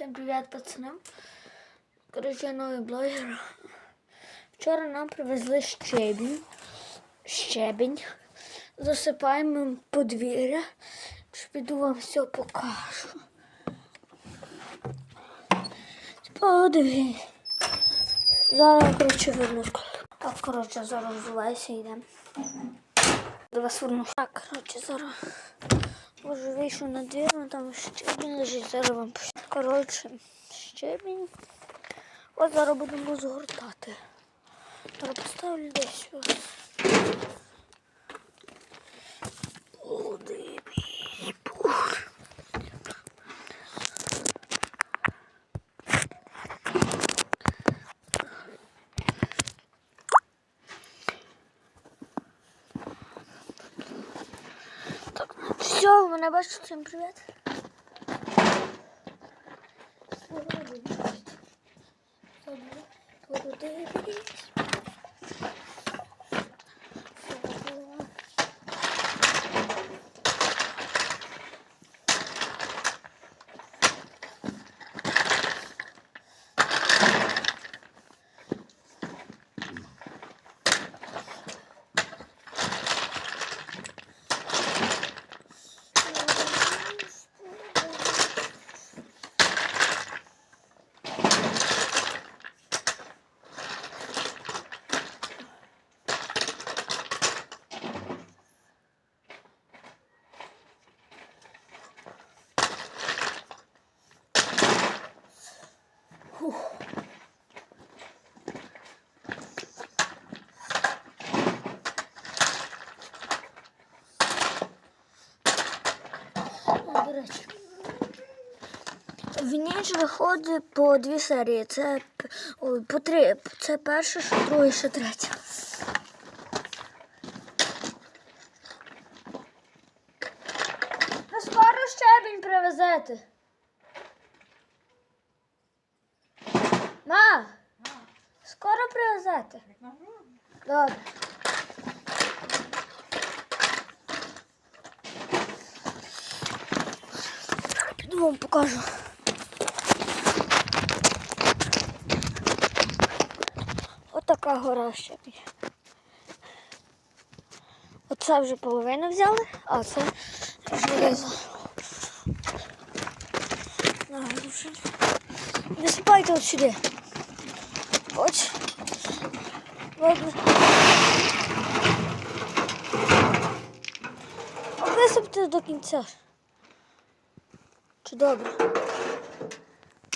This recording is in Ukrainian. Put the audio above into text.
Всем привет, пацанам. Короче, я новий блогер. Вчора нам привезли щебінь. Щебінь. Засипаємо подвір'я. Піду вам все покажу. Подивись. Зараз, коротше, вернусь. Так, коротше, зараз взувайся і йдемо. До вас. Так, коротше, зараз. Боже, вийшов на двір, ну там щебінь лежить, зараз вам Коротше, щебінь. От зараз будемо згортати. Зараз поставлю десь. ось. Все, мене бачите, всім привіт. Подивись. А, До речі. В ніч виходить по дві серії. Це ой, по три. Це перша, що друга, що третя. Ви скоро щебінь привезете. Ма, скоро привезете. Добре. Вам покажу. Ось така гора щебінь. Оце вже половину взяли, а це железо. На, вже. Висипайте от сюди. Ось. Ладно. Висипте до кінця. Чи добре?